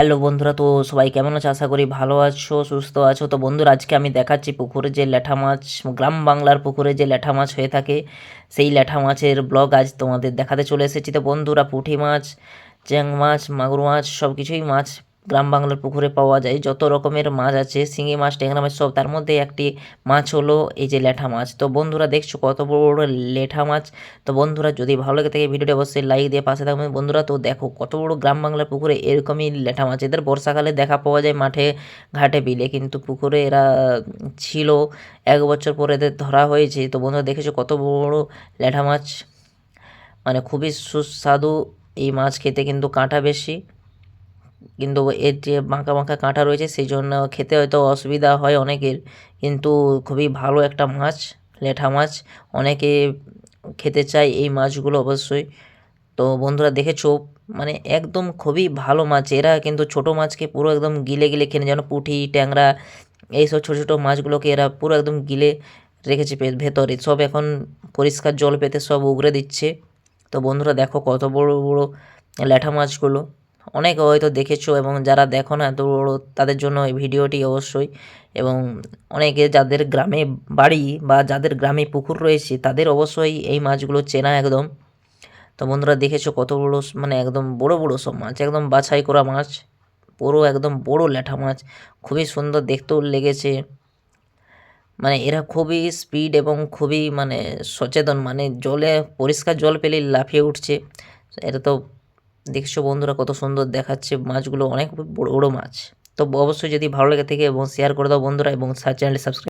Hello বন্ধুরা, তো সবাই কেমন আছো? আশা করি ভালো আছো, সুস্থ আছো। তো বন্ধুরা, আজকে আমি দেখাচ্ছি পুকুরে যে ল্যাঠা মাছ, গ্রাম বাংলার পুকুরে যে ল্যাঠা মাছ হয়ে থাকে, সেই ল্যাঠা মাছের ব্লগ আজ তোমাদের দেখাতে চলে এসেছি। তো বন্ধুরা, পুঁটি মাছ, চ্যাং মাছ, মাগুর মাছ সব কিছুই মাছ গ্রাম বাংলার পুকুরে পাওয়া যায়। যত রকমের মাছ আছে, শিঙি মাছ, ট্যাংরা মাছ, সব তার মধ্যে একটি মাছ হলো এই যে ল্যাঠা মাছ। তো বন্ধুরা দেখছ কত বড় বড় ল্যাঠা মাছ। তো বন্ধুরা যদি ভালো লাগে থাকে ভিডিওটি অবশ্যই লাইক দিয়ে পাশে থাকবেন। বন্ধুরা তো দেখো কত বড় গ্রাম বাংলার পুকুরে এরকমই ল্যাঠা মাছ। এদের বর্ষাকালে দেখা পাওয়া যায় মাঠে ঘাটে বিলে। কিন্তু পুকুরে এরা ছিল এক বছর পরে এদের ধরা হয়েছে। তো বন্ধুরা দেখেছ কত বড় ল্যাঠা মাছ। মানে খুবই সুস্বাদু এই মাছ খেতে। কিন্তু কাঁটা বেশি। কিন্তু এর যে বাঁকা বাঁকা কাঁটা রয়েছে সেই জন্য খেতে হয়তো অসুবিধা হয় অনেকের। কিন্তু খুবই ভালো একটা মাছ ল্যাঠা মাছ। অনেকে খেতে চায় এই মাছগুলো অবশ্যই। তো বন্ধুরা দেখেছ? মানে একদম খুবই ভালো মাছ। এরা কিন্তু ছোট মাছকে পুরো একদম গিলে গিলে খেয়ে যেন পুঁটি, ট্যাংরা এইসব ছোটো ছোটো মাছগুলোকে এরা পুরো একদম গিলে রেখেছে ভেতরে। সব এখন পরিষ্কার জল পেতে সব উগরে দিচ্ছে। তো বন্ধুরা দেখো কত বড় বড় ল্যাঠা মাছগুলো। অনেকে হয়তো দেখেছ এবং যারা দেখো না বড় তাদের জন্য এই ভিডিওটি অবশ্যই। এবং অনেকে যাদের গ্রামে বাড়ি বা যাদের গ্রামে পুকুর রয়েছে, তাদের অবশ্যই এই মাছগুলো চেনা একদম। তো বন্ধুরা দেখেছ কত বড় মানে একদম বড় বড় সব মাছ, একদম বাছাই করা মাছ, পুরো একদম বড় ল্যাঠা মাছ, খুবই সুন্দর দেখতেও লেগেছে। মানে এরা খুবই স্পিড এবং খুবই মানে সচেতন মানে জলে, পরিষ্কার জল পেলেই লাফিয়ে উঠছে। এটা তো দেখছ বন্ধুরা কত সুন্দর দেখাচ্ছে মাছগুলো, অনেক বড় বড় মাছ। তো অবশ্যই যদি ভালো লেগে থাকে এবং শেয়ার করে দাও বন্ধুরা এবং চ্যানেলটি সাবস্ক্রাইব